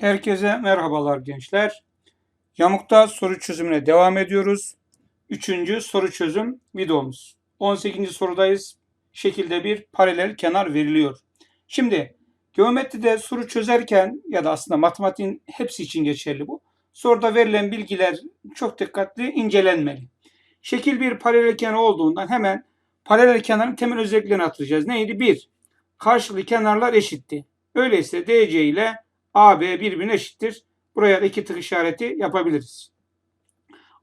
Herkese merhabalar gençler. Yamukta soru çözümüne devam ediyoruz. Üçüncü soru çözüm videomuz. 18. sorudayız. Şekilde bir paralel kenar veriliyor. Şimdi geometride soru çözerken ya da aslında matematiğin hepsi için geçerli bu. Soruda verilen bilgiler çok dikkatli incelenmeli. Şekil bir paralel kenar olduğundan hemen paralel kenarın temel özelliklerini hatırlayacağız. Neydi? 1. Karşılıklı kenarlar eşitti. Öyleyse DC ile AB birbirine eşittir. Buraya da iki tık işareti yapabiliriz.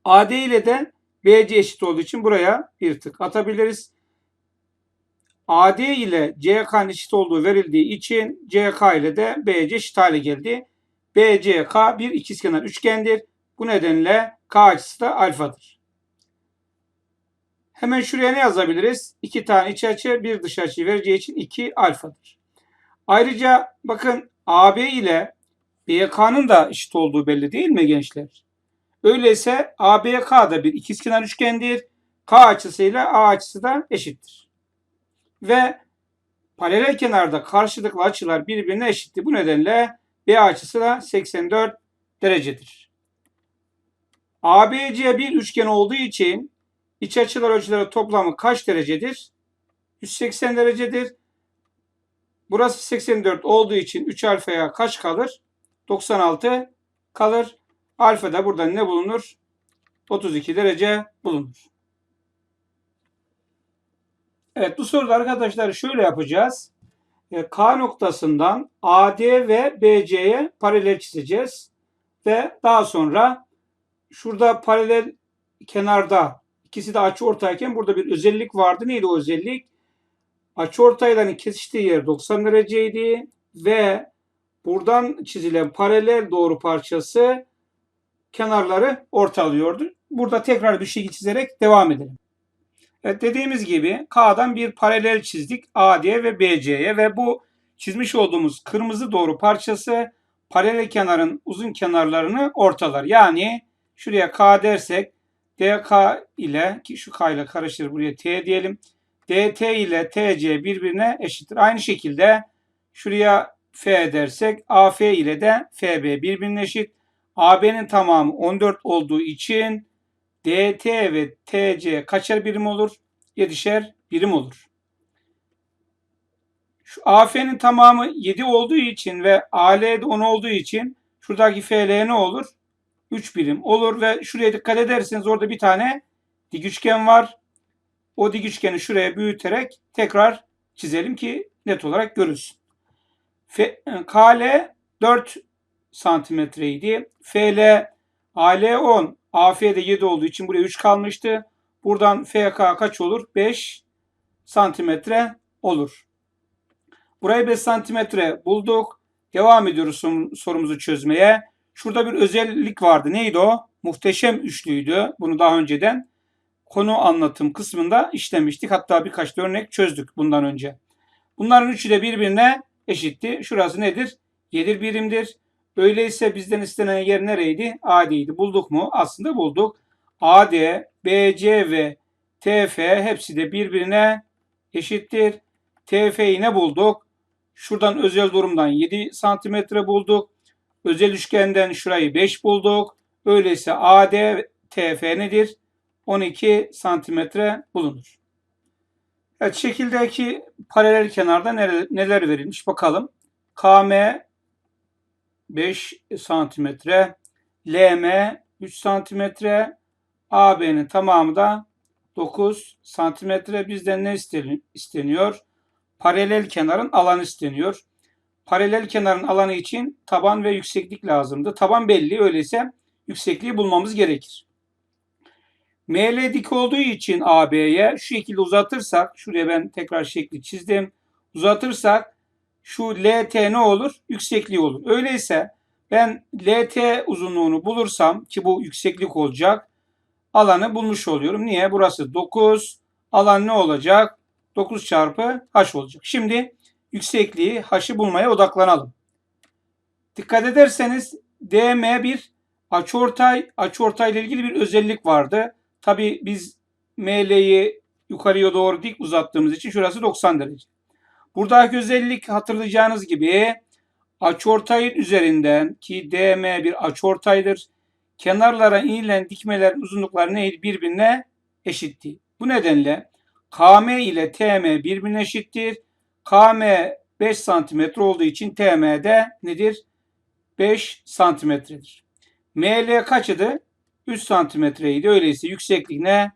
AD ile de BC eşit olduğu için buraya bir tık atabiliriz. AD ile CK'nın eşit olduğu verildiği için CK ile de BC eşit hale geldi. BCK bir ikizkenar üçgendir. Bu nedenle K açısı da alfadır. Hemen şuraya ne yazabiliriz? İki tane iç açı, bir dış açı vereceği için 2 alfadır. Ayrıca bakın AB ile BK'nın da eşit olduğu belli değil mi gençler? Öyleyse ABK da bir ikizkenar üçgendir. K açısıyla A açısı da eşittir. Ve paralel kenarda karşılıklı açılar birbirine eşittir. Bu nedenle B açısı da 84 derecedir. ABC bir üçgen olduğu için iç açılar ölçüleri toplamı kaç derecedir? 180 derecedir. Burası 84 olduğu için 3 alfaya kaç kalır? 96 kalır. Alfa da burada ne bulunur? 32 derece bulunur. Evet bu soruda arkadaşlar şöyle yapacağız. E, K noktasından AD ve BC'ye paralel çizeceğiz. Ve daha sonra şurada paralel kenarda ikisi de açı ortayken burada bir özellik vardı. Neydi o özellik? Açıortayların kesiştiği yer 90 dereceydi ve buradan çizilen paralel doğru parçası kenarları ortalıyordu. Burada tekrar bir şey çizerek devam edelim. Evet dediğimiz gibi K'dan bir paralel çizdik AD ve BC'ye ve bu çizmiş olduğumuz kırmızı doğru parçası paralel kenarın uzun kenarlarını ortalar. Yani şuraya K dersek DK ile ki şu K ile karıştır buraya T diyelim. DT ile TC birbirine eşittir. Aynı şekilde şuraya F dersek AF ile de FB birbirine eşit. AB'nin tamamı 14 olduğu için DT ve TC kaçar birim olur? 7'şer birim olur. Şu AF'nin tamamı 7 olduğu için ve AL de 10 olduğu için şuradaki FL ne olur? 3 birim olur ve şuraya dikkat ederseniz orada bir tane dik üçgen var. O dik üçgeni şuraya büyüterek tekrar çizelim ki net olarak görülsün. F, KL 4 santimetreydi. FL AL 10, AF'de 7 olduğu için buraya 3 kalmıştı. Buradan FK kaç olur? 5 santimetre olur. Burayı 5 santimetre bulduk. Devam ediyoruz sorumuzu çözmeye. Şurada bir özellik vardı. Neydi o? Muhteşem üçlüydü. Bunu daha önceden konu anlatım kısmında işlemiştik. Hatta birkaç da örnek çözdük bundan önce. Bunların üçü de birbirine eşitti. Şurası nedir? 7 birimdir. Öyleyse bizden istenen yer nereydi? AD'ydi. Bulduk mu? Aslında bulduk. AD, BC ve TF hepsi de birbirine eşittir. TF'yi ne bulduk? Şuradan özel durumdan 7 santimetre bulduk. Özel üçgenden şurayı 5 bulduk. Öyleyse AD, TF nedir? 12 santimetre bulunur. Evet, şekildeki paralel kenarda neler, neler verilmiş bakalım. KM 5 santimetre, LM 3 santimetre, AB'nin tamamı da 9 santimetre. Bizden ne isteniyor? Paralel kenarın alanı isteniyor. Paralel kenarın alanı için taban ve yükseklik lazımdı. Taban belli öyleyse yüksekliği bulmamız gerekir. ML dik olduğu için AB'ye şu şekilde uzatırsak, şuraya ben tekrar şekli çizdim. Uzatırsak şu LT ne olur? Yüksekliği olur. Öyleyse ben LT uzunluğunu bulursam ki bu yükseklik olacak. Alanı bulmuş oluyorum. Niye? Burası 9. Alan ne olacak? 9 çarpı h olacak. Şimdi yüksekliği h'ı bulmaya odaklanalım. Dikkat ederseniz DM bir açıortay, açıortay ile ilgili bir özellik vardı. Tabi biz ML'yi yukarıya doğru dik uzattığımız için şurası 90 derece. Buradaki özellik hatırlayacağınız gibi açıortayın üzerinden ki DM bir açıortaydır. Kenarlara inilen dikmelerin uzunlukları neydi? Birbirine eşitti. Bu nedenle KM ile TM birbirine eşittir. KM 5 santimetre olduğu için TM de nedir? 5 santimetredir. ML kaçıdı? 3 santimetreydi. Öyleyse yükseklik ne?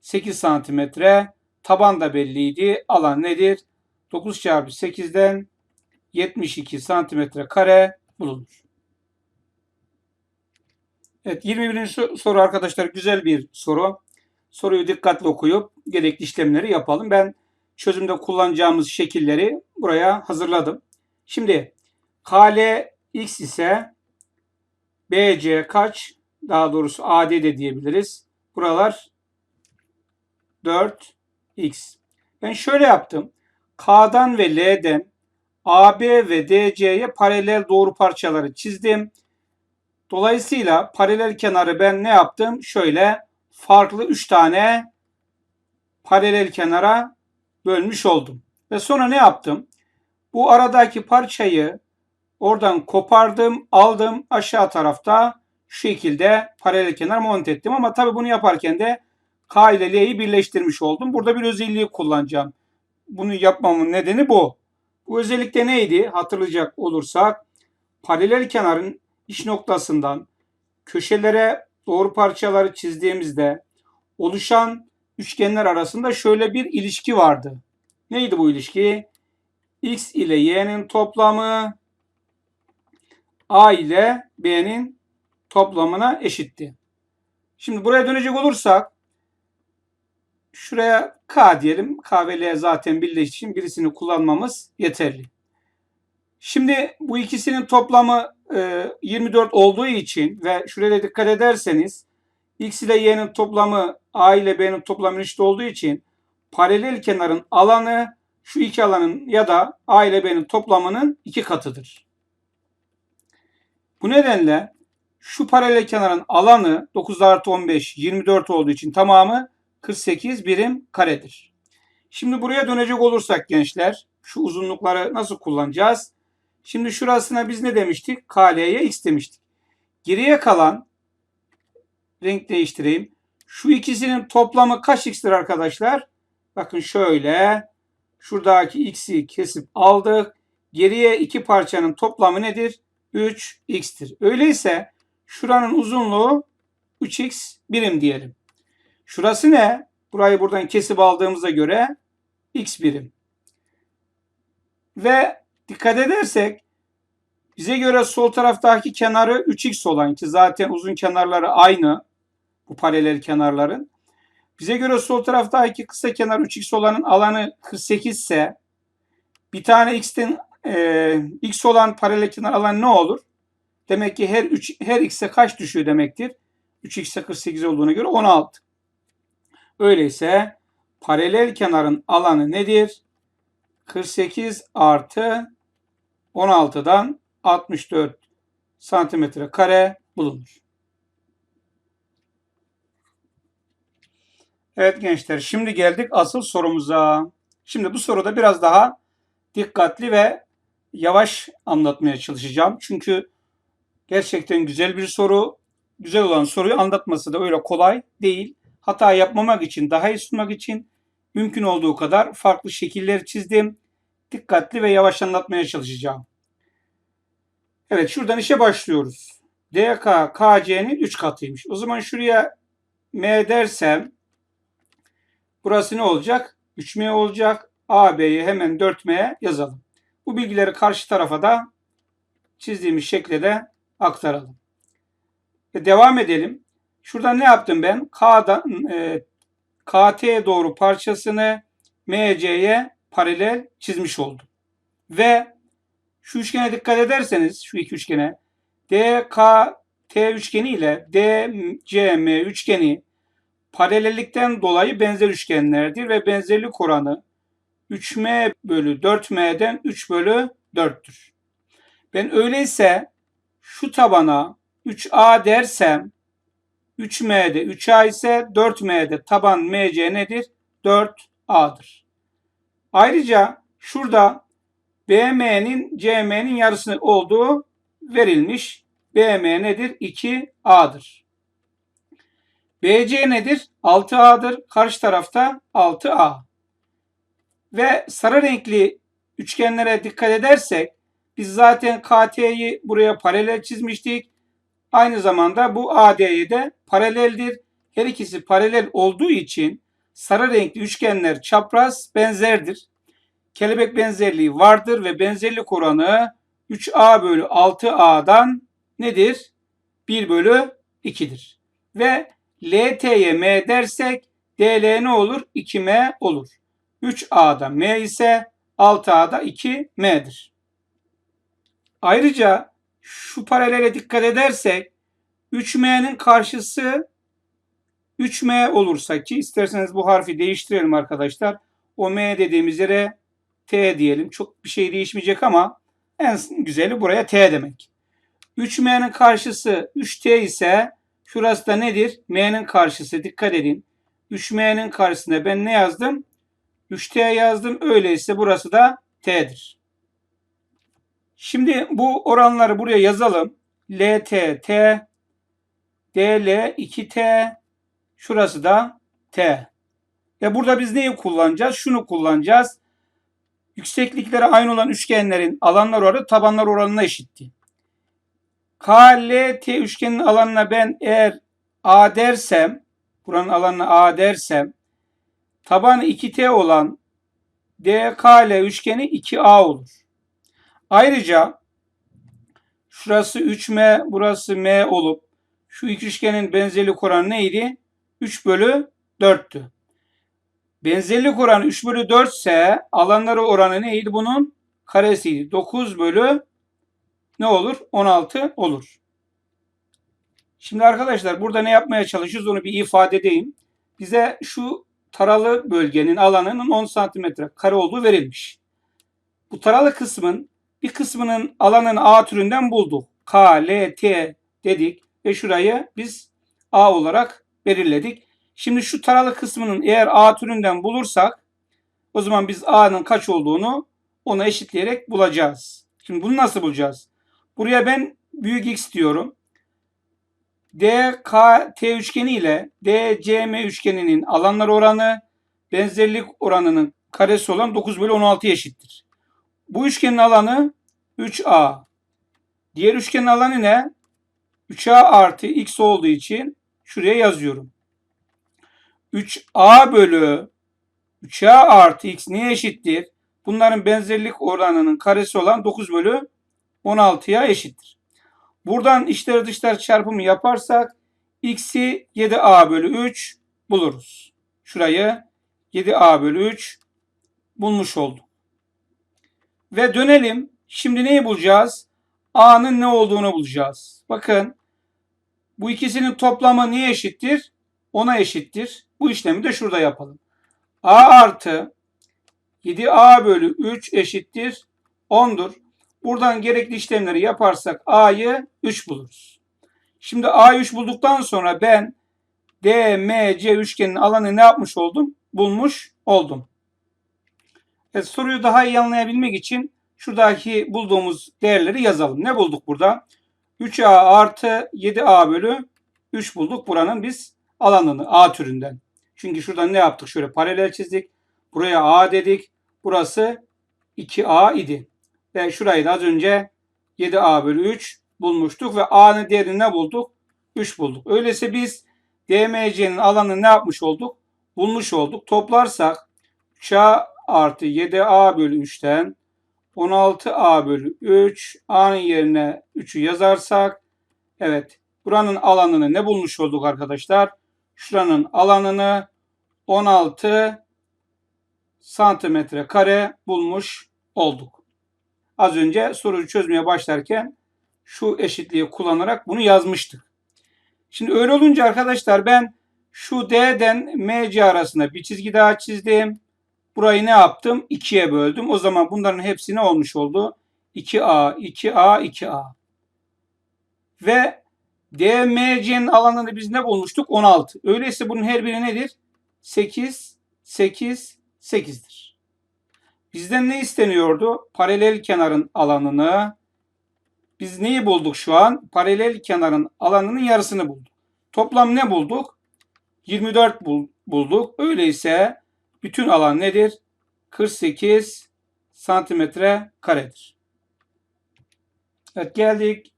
8 santimetre. Taban da belliydi. Alan nedir? 9 çarpı 8'den 72 santimetre kare bulunur. Evet 21. soru arkadaşlar güzel bir soru. Soruyu dikkatli okuyup gerekli işlemleri yapalım. Ben çözümde kullanacağımız şekilleri buraya hazırladım. Şimdi KL x ise BC kaç? Daha doğrusu AD de diyebiliriz. Buralar 4x. Ben şöyle yaptım. K'dan ve L'den AB ve DC'ye paralel doğru parçaları çizdim. Dolayısıyla paralel kenarı ben ne yaptım? Şöyle farklı 3 tane paralel kenara bölmüş oldum. Ve sonra ne yaptım? Bu aradaki parçayı oradan kopardım, aldım aşağı tarafta şu şekilde paralel kenar monte ettim. Ama tabii bunu yaparken de K ile L'yi birleştirmiş oldum. Burada bir özelliği kullanacağım. Bunu yapmamın nedeni bu. Bu özellik de neydi? Hatırlayacak olursak paralel kenarın iç noktasından köşelere doğru parçaları çizdiğimizde oluşan üçgenler arasında şöyle bir ilişki vardı. Neydi bu ilişki? X ile Y'nin toplamı A ile B'nin toplamına eşitti. Şimdi buraya dönecek olursak şuraya K diyelim. K ve L zaten birleştiği birisini kullanmamız yeterli. Şimdi bu ikisinin toplamı 24 olduğu için ve şuraya dikkat ederseniz X ile Y'nin toplamı A ile B'nin toplamı eşit olduğu için paralel kenarın alanı şu iki alanın ya da A ile B'nin toplamının iki katıdır. Bu nedenle şu paralel kenarın alanı 9 artı 15 24 olduğu için tamamı 48 birim karedir. Şimdi buraya dönecek olursak gençler şu uzunlukları nasıl kullanacağız? Şimdi şurasına biz ne demiştik? KL'ye x demiştik. Geriye kalan renk değiştireyim. Şu ikisinin toplamı kaç x'tir arkadaşlar? Bakın şöyle. Şuradaki x'i kesip aldık. Geriye iki parçanın toplamı nedir? 3x'tir. Öyleyse şuranın uzunluğu 3x birim diyelim. Şurası ne? Burayı buradan kesip aldığımıza göre x birim. Ve dikkat edersek bize göre sol taraftaki kenarı 3x olan ki zaten uzun kenarları aynı bu paralel kenarların. Bize göre sol taraftaki kısa kenar 3x olanın alanı 48 ise bir tane x'ten e, x olan paralel kenar alanı ne olur? Demek ki her 3 her x'e kaç düşüyor demektir? 3x'e 48 olduğuna göre 16. Öyleyse paralel kenarın alanı nedir? 48 artı 16'dan 64 santimetre kare bulunur. Evet gençler şimdi geldik asıl sorumuza. Şimdi bu soruda biraz daha dikkatli ve yavaş anlatmaya çalışacağım. Çünkü gerçekten güzel bir soru. Güzel olan soruyu anlatması da öyle kolay değil. Hata yapmamak için, daha iyi sunmak için mümkün olduğu kadar farklı şekiller çizdim. Dikkatli ve yavaş anlatmaya çalışacağım. Evet şuradan işe başlıyoruz. DK KC'nin 3 katıymış. O zaman şuraya M dersem burası ne olacak? 3M olacak. AB'yi hemen 4M'ye yazalım. Bu bilgileri karşı tarafa da çizdiğimiz şekilde de aktaralım. Ve devam edelim. Şurada ne yaptım ben? K'dan e, KT doğru parçasını MC'ye paralel çizmiş oldum. Ve şu üçgene dikkat ederseniz şu iki üçgene DKT üçgeni ile DCM üçgeni paralellikten dolayı benzer üçgenlerdir ve benzerlik oranı 3m bölü 4m'den 3 bölü 4'tür. Ben öyleyse şu tabana 3a dersem 3m'de 3a ise 4m'de taban mc nedir? 4a'dır. Ayrıca şurada BM'nin CM'nin yarısı olduğu verilmiş. BM nedir? 2A'dır. BC nedir? 6A'dır. Karşı tarafta 6A. Ve sarı renkli üçgenlere dikkat edersek biz zaten KT'yi buraya paralel çizmiştik. Aynı zamanda bu AD'ye de paraleldir. Her ikisi paralel olduğu için sarı renkli üçgenler çapraz benzerdir. Kelebek benzerliği vardır ve benzerlik oranı 3A bölü 6A'dan nedir? 1 bölü 2'dir. Ve LT'ye M dersek DL ne olur? 2M olur. 3A'da M ise 6A'da 2M'dir. Ayrıca şu paralele dikkat edersek 3M'nin karşısı 3M olursa ki isterseniz bu harfi değiştirelim arkadaşlar. O M dediğimiz yere T diyelim. Çok bir şey değişmeyecek ama en güzeli buraya T demek. 3M'nin karşısı 3T ise şurası da nedir? M'nin karşısı dikkat edin. 3M'nin karşısında ben ne yazdım? 3T yazdım. Öyleyse burası da T'dir. Şimdi bu oranları buraya yazalım. LT, T, DL, 2T, şurası da T. Ve burada biz neyi kullanacağız? Şunu kullanacağız. Yükseklikleri aynı olan üçgenlerin alanlar oranı tabanlar oranına eşitti. KLT üçgenin alanına ben eğer A dersem, buranın alanına A dersem, tabanı 2T olan DKL üçgeni 2A olur. Ayrıca şurası 3M, burası M olup şu iki üçgenin benzerlik oranı neydi? 3 bölü 4'tü. Benzerlik oranı 3 bölü 4 ise alanları oranı neydi bunun? Karesiydi. 9 bölü ne olur? 16 olur. Şimdi arkadaşlar burada ne yapmaya çalışıyoruz onu bir ifade edeyim. Bize şu taralı bölgenin alanının 10 santimetre kare olduğu verilmiş. Bu taralı kısmın bir kısmının alanını A türünden bulduk. K, L, T dedik ve şurayı biz A olarak belirledik. Şimdi şu taralı kısmının eğer A türünden bulursak o zaman biz A'nın kaç olduğunu ona eşitleyerek bulacağız. Şimdi bunu nasıl bulacağız? Buraya ben büyük X diyorum. DKT üçgeni ile DCM üçgeninin alanlar oranı benzerlik oranının karesi olan 9 bölü 16 eşittir. Bu üçgenin alanı 3A. Diğer üçgenin alanı ne? 3A artı X olduğu için şuraya yazıyorum. 3A bölü 3A artı X neye eşittir? Bunların benzerlik oranının karesi olan 9 bölü 16'ya eşittir. Buradan içler dışlar çarpımı yaparsak x'i 7a bölü 3 buluruz. Şurayı 7a bölü 3 bulmuş olduk. Ve dönelim. Şimdi neyi bulacağız? a'nın ne olduğunu bulacağız. Bakın bu ikisinin toplamı neye eşittir? 10'a eşittir. Bu işlemi de şurada yapalım. a artı 7a bölü 3 eşittir 10'dur. Buradan gerekli işlemleri yaparsak A'yı 3 buluruz. Şimdi A'yı 3 bulduktan sonra ben DMC üçgenin alanı ne yapmış oldum? Bulmuş oldum. Evet, soruyu daha iyi anlayabilmek için şuradaki bulduğumuz değerleri yazalım. Ne bulduk burada? 3A artı 7A bölü 3 bulduk. Buranın biz alanını A türünden. Çünkü şuradan ne yaptık? Şöyle paralel çizdik. Buraya A dedik. Burası 2A idi. Ve şurayı da az önce 7A bölü 3 bulmuştuk ve A'nın değerini ne bulduk? 3 bulduk. Öyleyse biz DMC'nin alanını ne yapmış olduk? Bulmuş olduk. Toplarsak 3A artı 7A bölü 3'ten 16A bölü 3 A'nın yerine 3'ü yazarsak evet buranın alanını ne bulmuş olduk arkadaşlar? Şuranın alanını 16 santimetre kare bulmuş olduk. Az önce soruyu çözmeye başlarken şu eşitliği kullanarak bunu yazmıştık. Şimdi öyle olunca arkadaşlar ben şu D'den MC arasında bir çizgi daha çizdim. Burayı ne yaptım? 2'ye böldüm. O zaman bunların hepsi ne olmuş oldu? 2A, 2A, 2A. Ve DMC'nin alanını biz ne bulmuştuk? 16. Öyleyse bunun her biri nedir? 8, 8, 8'dir. Bizden ne isteniyordu? Paralel kenarın alanını. Biz neyi bulduk şu an? Paralel kenarın alanının yarısını bulduk. Toplam ne bulduk? 24 bul- bulduk. Öyleyse bütün alan nedir? 48 santimetre karedir. Evet geldik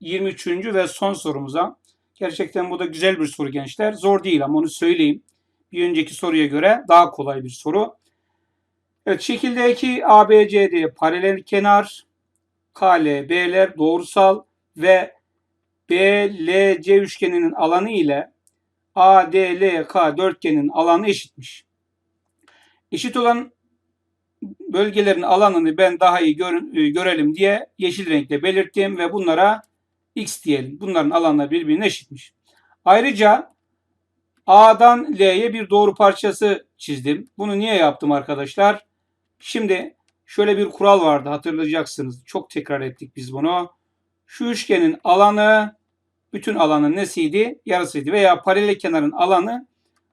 23. ve son sorumuza. Gerçekten bu da güzel bir soru gençler. Zor değil ama onu söyleyeyim. Bir önceki soruya göre daha kolay bir soru. Evet şekildeki ABCD paralel kenar, KL, B'ler doğrusal ve BLC üçgeninin alanı ile ADLK dörtgenin alanı eşitmiş. Eşit olan bölgelerin alanını ben daha iyi gör- e, görelim diye yeşil renkle belirttim ve bunlara x diyelim. Bunların alanları birbirine eşitmiş. Ayrıca A'dan L'ye bir doğru parçası çizdim. Bunu niye yaptım arkadaşlar? Şimdi şöyle bir kural vardı hatırlayacaksınız. Çok tekrar ettik biz bunu. Şu üçgenin alanı bütün alanın nesiydi? Yarısıydı. Veya paralel kenarın alanı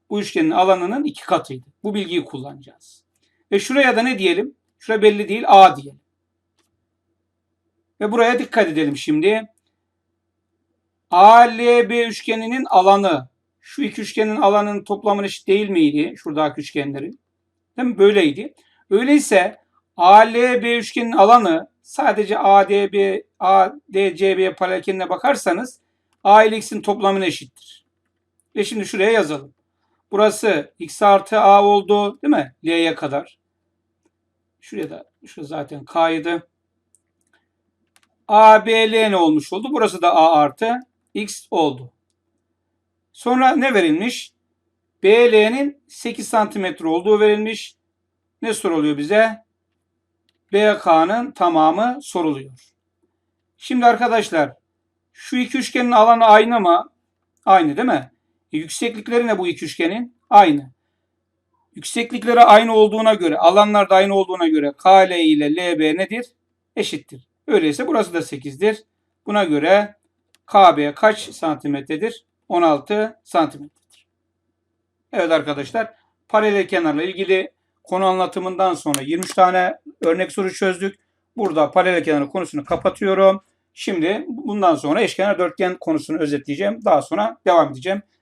bu üçgenin alanının iki katıydı. Bu bilgiyi kullanacağız. Ve şuraya da ne diyelim? Şura belli değil. A diyelim. Ve buraya dikkat edelim şimdi. ALB üçgeninin alanı şu iki üçgenin alanının toplamının eşit değil miydi? Şuradaki üçgenlerin. Değil mi? Böyleydi. Öyleyse ALB üçgeninin alanı sadece ADB, ADCB paralelkenine bakarsanız A ile X'in toplamına eşittir. Ve şimdi şuraya yazalım. Burası X artı A oldu değil mi? L'ye kadar. Şuraya da şu zaten K'ydı. ABL ne olmuş oldu? Burası da A artı X oldu. Sonra ne verilmiş? BL'nin 8 santimetre olduğu verilmiş. Ne soruluyor bize? BK'nın tamamı soruluyor. Şimdi arkadaşlar şu iki üçgenin alanı aynı mı? Aynı değil mi? E, yükseklikleri ne bu iki üçgenin? Aynı. Yükseklikleri aynı olduğuna göre, alanlar da aynı olduğuna göre KL ile LB nedir? Eşittir. Öyleyse burası da 8'dir. Buna göre KB kaç santimetredir? 16 santimetredir. Evet arkadaşlar paralel kenarla ilgili konu anlatımından sonra 23 tane örnek soru çözdük. Burada paralel kenar konusunu kapatıyorum. Şimdi bundan sonra eşkenar dörtgen konusunu özetleyeceğim. Daha sonra devam edeceğim.